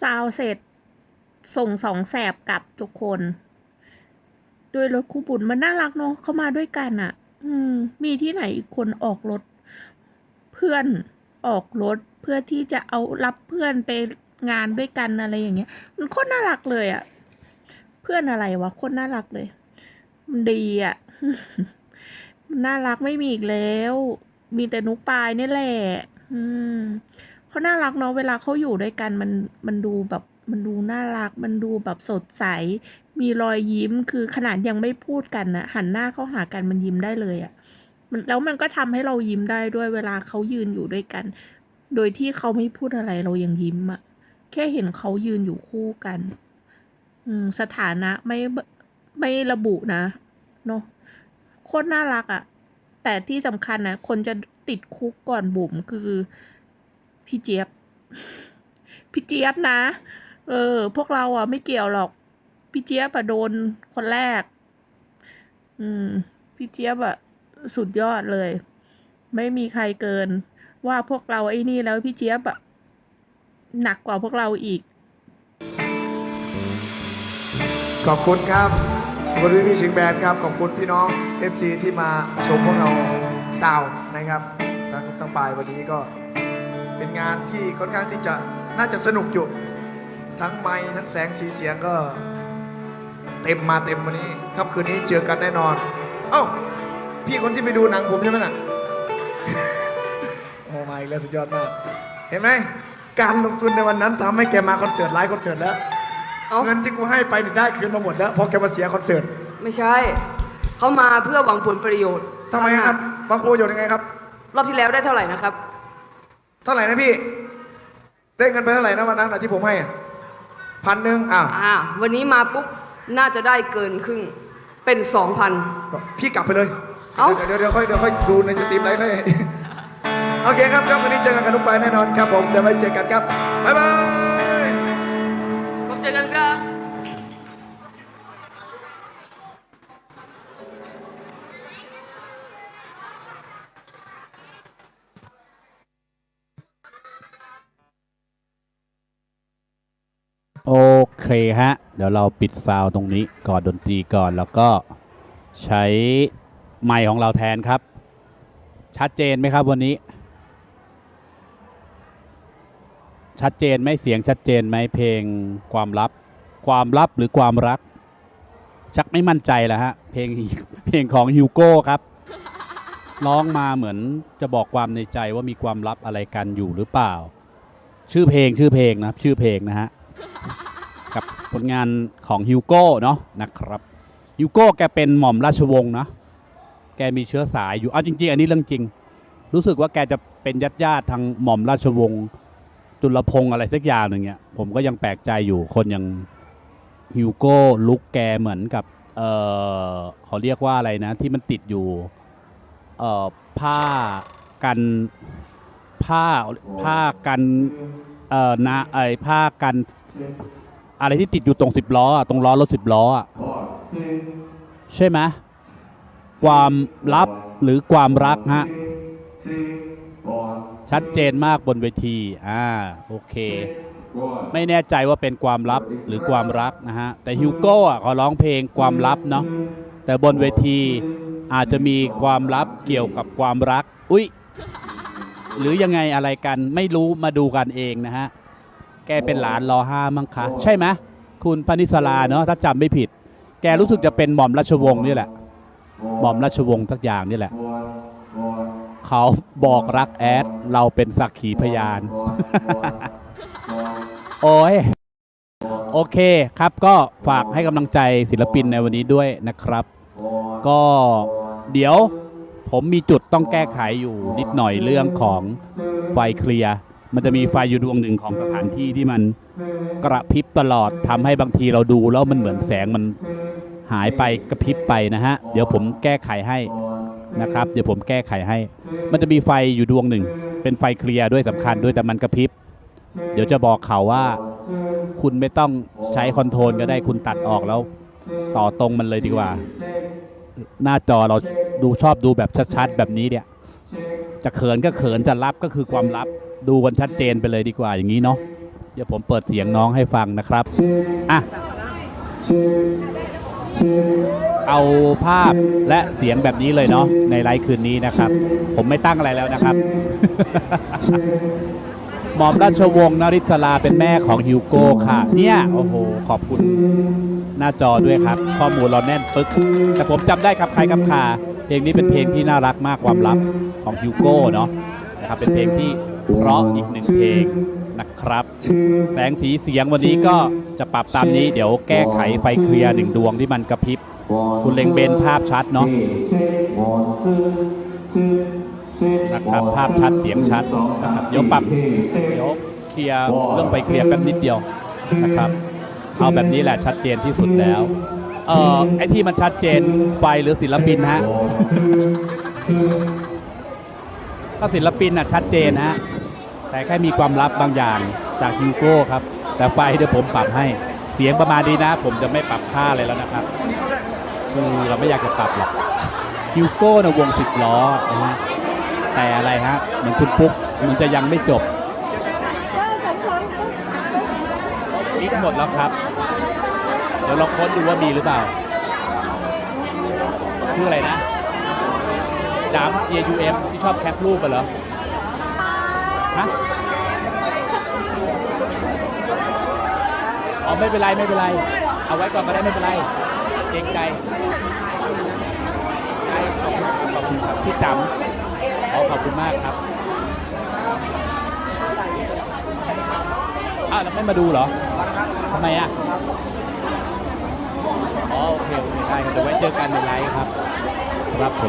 ซาวเสร็จ ส่งสองแสบกลับทุกคนด้วยรถคู่บุญมันน่ารักเนาะเขามาด้วยกันอะ่ะ อืม มีที่ไหนอีกคนออกรถ เพื่อนออกรถเพื่อที่จะเอารับเพื่อนไปงานด้วยกันอะไรอย่างเงี้ย มันโคตรน่ารักเลยอะ่ะ เพื่อนอะไรวะโคตรน่ารักเลย มันดีอะ่ะนน่ารักไม่มีอีกแล้ว มีแต่นุกปายนี่แหละ อืม เขาน่ารักเนาะเวลาเขาอยู่ด้วยกันมันมันดูแบบมันดูน่ารัก มันดูแบบสดใส มีรอยยิ้มคือขนาดยังไม่พูดกันนะหันหน้าเข้าหากันมันยิ้มได้เลยอะ่ะมันแล้วมันก็ทำให้เรายิ้มได้ด้วยเวลาเขายืนอยู่ด้วยกัน โดยที่เขาไม่พูดอะไรเรายังยิ้มอะ่ะแค่เห็นเขายืนอยู่คู่กัน อืมสถานะไม่ไม่ระบุนะเนาะโคตรน่ารักอะ่ะแต่ที่สำคัญนะคนจะติดคุกก่อนบุ๋มคือ พี่เจี๊ยบ พี่เจี๊ยบนะ เออ พวกเราอะไม่เกี่ยวหรอก พี่เจี๊ยบอะโดนคนแรก อืม พี่เจี๊ยบอะสุดยอดเลย ไม่มีใครเกิน ว่าพวกเราไอ้นี่แล้วพี่เจี๊ยบอะหนักกว่าพวกเราอีก ขอบคุณครับขอบคุณพี่พี่ชิงแบนครับ ขอบคุณพี่น้อง FC ที่มาชมพวกเราสาวนะครับทั้งทั้งปลายวันนี้ก็ เป็นงานที่ค่อนข้างที่จะน่าจะสนุกอยู่ ทั้งไม้ทั้งแสงสีเสียงก็ เต็มมาเต็มวันนี้ครับคืนนี้เจอกันแน่นอน เอ้า พี่คนที่ไปดูหนังผมใช่ไหมน่ะ โอ้มาอีกแล้วสุดยอดมาก เห็นไหมการลงทุนในวันนั้นทำให้แกมาคอนเสิร์ตไลฟ์คอนเสิร์ตแล้วเอ้าเงินที่กูให้ไปนี่ได้คืนมาหมดแล้วเพอแกมาเสียคอนเสิร์ต ไม่ใช่ เขามาเพื่อหวังผลประโยชน์ทำไมครับบางโปรโยชน์ยังไงครับ รอบที่แล้วได้เท่าไหร่นะครับ เท่าไหร่นะพี่ ได้เงินไปเท่าไหร่นะวันนั้นน่ะที่ผมให้พันหนึ่งอะอ่าวันนี้มาปุ๊บน่าจะได้เกินครึ่งเป็นสองพัน พี่กลับไปเลย เอ้า เดี๋ยวเดี๋ยวค่อยเดี๋ยวค่อยดูในสตรีมไลฟ์ค่อย โอเคครับครับวันนี้เจอกันกับนุกไปายแน่นอนครับผม เดี๋ยวไว้เจอกันครับ บ๊ายบายพบเจอกันครับ เคฮะ เดี๋ยวเราปิดซาวด์ตรงนี้ก่อนดนตรีก่อนแล้วก็ใช้ไมค์ของเราแทนครับ ชัดเจนไหมครับวันนี้ ชัดเจนไหมเสียงชัดเจนไหมเพลงความลับ ความลับหรือความรัก ชักไม่มั่นใจแล้วฮะ เพลงเพลงของฮิวโก้ครับร้องมาเหมือนจะบอกความในใจว่ามีความลับอะไรกันอยู่หรือเปล่า ชื่อเพลงชื่อเพลงนะชื่อเพลงนะฮะ กับผลงานของฮิวโก้เนาะนะครับฮิวโก้แกเป็นหม่อมราชวงศ์นะแกมีเชื้อสายอยู่เอาจริง ๆ อันนี้เรื่องจริง รู้สึกว่าแกจะเป็นญาติญาติทางหม่อมราชวงศ์จุลพงศ์อะไรสักอย่างหนึ่งเนี่ยผมก็ยังแปลกใจอยู่คนย่างฮิวโก้ลุกแกเหมือนกับเออเขาเรียกว่าอะไรนะ ที่มันติดอยู่เออผ้ากันผ้าผ้ากันเออนะไอผ้ากัน อะไรที่ติดอยู่ตรงสิบล้ออะตรงล้อรถสิบล้ออะใช่ไหมความลับหรือความรักฮะชัดเจนมากบนเวที อ่า โอเค ไม่แน่ใจว่าเป็นความลับหรือความรักนะฮะ แต่ฮิวโก้อะเขาร้องเพลงความลับเนาะ แต่บนเวทีอาจจะมีความลับเกี่ยวกับความรัก อุ้ย หรือยังไงอะไรกัน ไม่รู้มาดูกันเองนะฮะ แกเป็นหลานรอห้ามั้งคะใช่ไหมคุณพนิสลาเนาะถ้าจำไม่ผิด แกรู้สึกจะเป็นหม่อมราชวงศ์นี่แหละหม่อมราชวงศ์ทักอย่างนี่แหละ เขาบอกรักแอด เราเป็นสักขีพยาน โอ้ยโอเคครับก็ฝากให้กำลังใจศิลปินในวันนี้ด้วยนะครับ ก็เดี๋ยวผมมีจุดต้องแก้ไขอยู่นิดหน่อยเรื่องของไฟเคลียร์ มันจะมีไฟอยู่ดวงหนึ่งของสถานที่ที่มันกระพริบตลอดทำให้บางทีเราดูแล้วมันเหมือนแสงมันหายไปกระพริบไปนะฮะ เดี๋ยวผมแก้ไขให้นะครับ เดี๋ยวผมแก้ไขให้ มันจะมีไฟอยู่ดวงหนึ่ง เป็นไฟเคลียร์ด้วยสำคัญด้วยแต่มันกระพริบ เดี๋ยวจะบอกเขาว่า คุณไม่ต้องใช้คอนโทรลก็ได้คุณตัดออกแล้ว ต่อตรงมันเลยดีกว่า หน้าจอเราดูชอบดูแบบชัดๆแบบนี้เนี่ย จะเขินก็เขินจะรับก็คือความลับ ดูกันชัดเจนไปเลยดีกว่าอย่างนี้เนาะเดี๋ยวผมเปิดเสียงน้องให้ฟังนะครับอะเอาภาพและเสียงแบบนี้เลยเนาะในไลฟ์คืนนี้นะครับ ผมไม่ตั้งอะไรแล้วนะครับ หมอมราชวงศ์นริศลาเป็นแม่ของฮิวโก้ค่ะ เนี่ย โอ้โห ขอบคุณหน้าจอด้วยครับ ข้อมูลเราแน่นปึ๊กแต่ผมจำได้ครับใครครับคาเพลงนี้เป็นเพลงที่น่ารักมากความลับของฮิวโก้เนาะนะครับเป็นเพลงที่ เพราะอีกหนึ่งเพลงนะครับแสงสีเสียงวันนี้ก็จะปรับตามนี้เดี๋ยวแก้ไขไฟเคลียร์หนึ่งดวงที่มันกระพริบ คุณเล็งเบนภาพชัดเนาะนะครับภาพชัดเสียงชัดนะครับเดี๋ยวปรับเดี๋ยวเคลียร์เรื่องไปเคลียร์แป๊บนิดเดียวนะครับเอาแบบนี้แหละชัดเจนที่สุดแล้วเออไอที่มันชัดเจนไฟหรือศิลปินฮะถ้าศิลปินน่ะชัดเจนฮะ แต่แค่มีความลับบางอย่างจากฮิวโก้ครับ แต่ไฟเดี๋ยวผมปรับให้ เสียงประมาณนี้นะ ผมจะไม่ปรับค่าเลยแล้วนะครับ คือเราไม่อยากจะปรับหรอกฮิวโก้นะวงสิบล้อนะฮะ แต่อะไรฮะเหมือนคุณปุ๊กมันจะยังไม่จบอีกหมดแล้วครับ เดี๋ยวเราค้นดูว่ามีหรือเปล่า ชื่ออะไรนะจาม J U M ที่ชอบแคปรูปไปเหรอ ฮะอ๋อไม่เป็นไรไม่เป็นไร เอาไว้ก่อนก็ได้ไม่เป็นไรเกรงใจได้ขอบคุณขอบคุณครับที่จำขอขอบคุณมากครับอ้าวแล้วไม่มาดูเหรอทำไมอะอ๋อโอเคโอเคได้เดี๋ยวไว้เจอกันในไลฟ์ครับครับผม